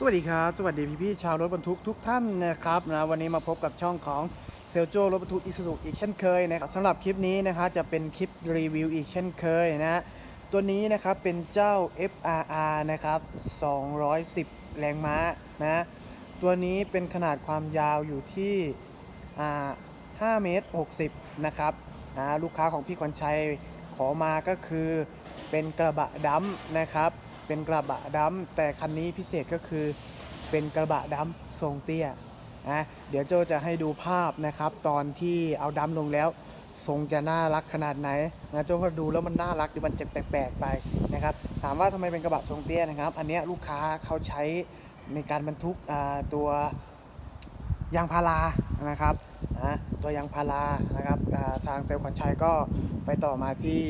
สวัสดีครับ สวัสดีพี่พี่ๆชาวรถบรรทุกทุกท่านนะครับนะวันนี้มาพบกับช่องของเซลโจรถบรรทุกอิสุ u อีกเช่นเคยนะครับสำหรับคลิปนี้นะครับจะเป็นคลิปรีวิวอีกเช่นเคยนะตัวนี้นะครับเป็นเจ้า FRR นะครับ 210 แรงม้านะตัวนี้เป็นขนาดความยาวอยู่ที่อ่า5เมตร60 นะครับนะลูกค้าของพี่ขวัญชัยขอมาก็คือเป็นกระบะดัมนะครับ เป็นกระบะดัมแต่คันนี้พิเศษก็คือเป็นกระบะดัมทรงเตี้ยนะเดี๋ยวโจจะให้ดูภาพนะครับ ตอนที่เอาดัมลงแล้ว ทรงจะน่ารักขนาดไหนนะโจก็ดูแล้วมันน่ารักหรือมันจะแปลกๆไปนะครับ ถามว่าทำไมเป็นกระบะทรงเตี้ยนะครับ อันนี้ลูกค้าเขาใช้ในการบรรทุกตัวยางพารานะครับนะตัวยางพารานะครับทางเซลล์ขวัญชัยก็ไปต่อมาที่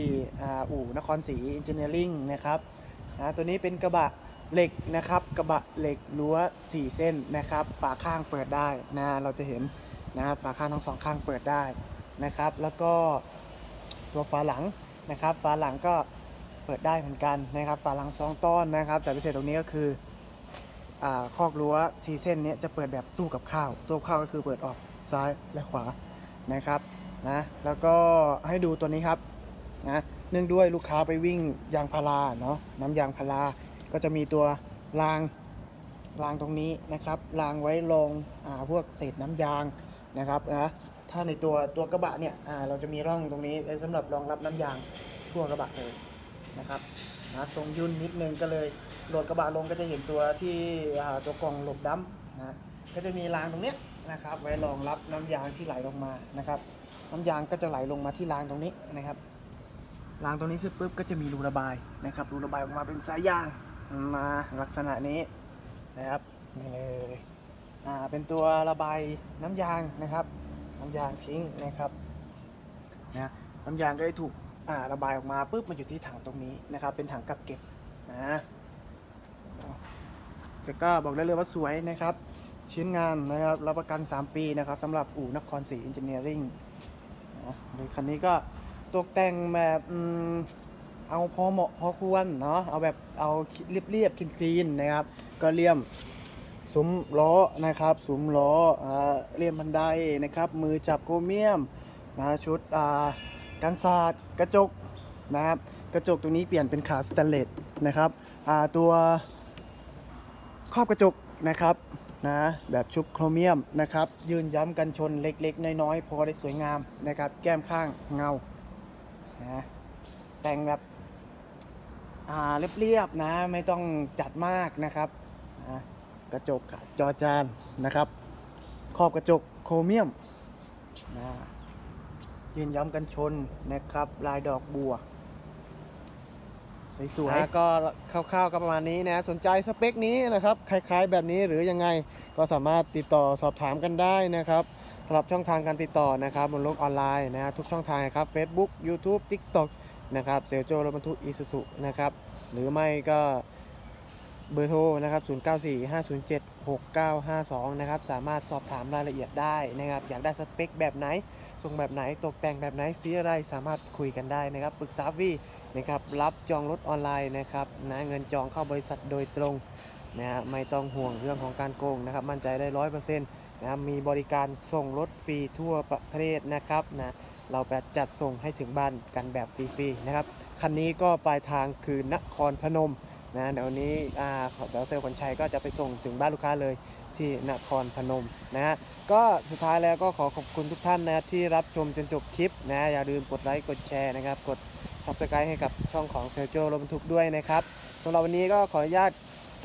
อู่นครศรีอินจิเนียริงนะครับ นะตัวนี้เป็นกระบะเหล็กนะครับ กระบะเหล็กรั้ว4 เส้นนะครับ ฝาข้างเปิดได้นะเราจะเห็นนะฝาข้างทั้งสองข้างเปิดได้นะครับ แล้วก็ตัวฝาหลังนะครับ ฝาหลังก็เปิดได้เหมือนกันนะครับฝาหลังสองต้อนนะครับ แต่พิเศษตรงนี้ก็คืออ่าคอกรั้ว4เส้นนี้จะเปิดแบบตู้กับข้าว ตู้กับข้าวก็คือเปิดออกซ้ายและขวานะครับนะแล้วก็ให้ดูตัวนี้ครับนะ เนื่องด้วยลูกค้าไปวิ่งยางพาราเนาะน้ำยางพาราก็จะมีตัวรางรางตรงนี้นะครับรางไว้รองอ่าพวกเศษน้ำยางนะครับนะถ้าในตัวตัวกระบะเนี่ยอ่าเราจะมีร่องตรงนี้ไว้สำหรับรองรับน้ำยางทั่วกระบะเลยนะครับนะทรงยุ่นนิดนึงก็เลยโหลดกระบะลงก็จะเห็นตัวที่อ่าตัวกล่องหลบดำนะก็จะมีรางตรงเนี้ยนะครับไว้รองรับน้ำยางที่ไหลลงมานะครับ น้ำยางก็จะไหลลงมาที่รางตรงนี้นะครับ รางตรงนี้เสร็จปุ๊บก็จะมีรูระบายนะครับ รูระบายออกมาเป็นสายยางมาลักษณะนี้นะครับนี่เลยอ่าเป็นตัวระบายน้ำยางนะครับ น้ำยางทิ้งนะครับนะน้ำยางก็จะถูกอ่าระบายออกมาปุ๊บมาอยู่ที่ถังตรงนี้นะครับ เป็นถังกักเก็บนะแต่ก็บอกได้เลยว่าสวยนะครับ ชิ้นงานนะครับรับประกัน 3 ปีนะครับสำหรับอู่นครศรีอินเจเนียริ่งโดยคันนี้ก็ ตกแต่งแบบอืมเอาพอเหมาะพอควรเนาะเอาแบบเอาเรียบเรียบๆคลีนๆนะครับ ก็เลี่ยมซุ้มล้อนะครับซุ้มล้ออ่าเลี่ยมบันไดนะครับ มือจับโครเมียมนะชุดอ่ากันศาสตร์กระจกนะครับ กระจกตรงนี้เปลี่ยนเป็นขาสแตนเลสนะครับอ่าตัวครอบกระจกนะครับนะแบบชุบโครเมียมนะครับ ยืนย้ำกันชนเล็กๆ น้อยๆ พอได้สวยงามนะครับ แก้มข้างเงา นะแต่งแบบอ่าเรียบๆนะไม่ต้องจัดมากนะครับนะกระจกจอจานนะครับ ขอบกระจกโครเมียมนะยืนย้ำกันชนนะครับ ลายดอกบัวสวยๆก็คร่าวๆก็ประมาณนี้นะสนใจสเปคนี้นะครับ คล้ายๆแบบนี้หรือยังไงก็สามารถติดต่อสอบถามกันได้นะครับ สำหรับช่องทางการติดต่อนะครับบนโลกออนไลน์นะฮะทุกช่องทางครับ Facebook YouTube TikTok นะครับเซลโจรถบรรทุกอีซูซุนะครับหรือไม่ก็เบอร์โทรนะครับ 0945076952 นะครับ สามารถสอบถามรายละเอียดได้นะครับ อยากได้สเปคแบบไหนส่งแบบไหน ตกแต่งแบบไหน สีอะไร สามารถคุยกันได้นะครับ ปรึกษาฟรีนะครับ รับจองรถออนไลน์นะครับนะเงินจองเข้าบริษัทโดยตรงนะฮะ ไม่ต้องห่วงเรื่องของการโกงนะครับ มั่นใจได้ร้อยเปอร์เซ็นต์ นะมีบริการส่งรถฟรีทั่วประเทศนะครับนะเราแบบจัดส่งให้ถึงบ้านกันแบบฟรีๆนะครับคันนี้ก็ปลายทางคือนครพนมนะเดี๋ยวนี้อ่าเดี๋ยวเซลล์ขนชัยก็จะไปส่งถึงบ้านลูกค้าเลยที่นครพนมนะฮะก็สุดท้ายแล้วก็ขอขอบคุณทุกท่านนะที่รับชมจนจบคลิปนะอย่าลืมกดไลค์กดแชร์นะครับ กด subscribe ให้กับช่องของเซลโจรถบรรทุกด้วยนะครับสำหรับวันนี้ก็ขออนุญาต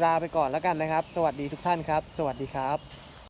ลาไปก่อนแล้วกันนะครับ สวัสดีทุกท่านครับ สวัสดีครับ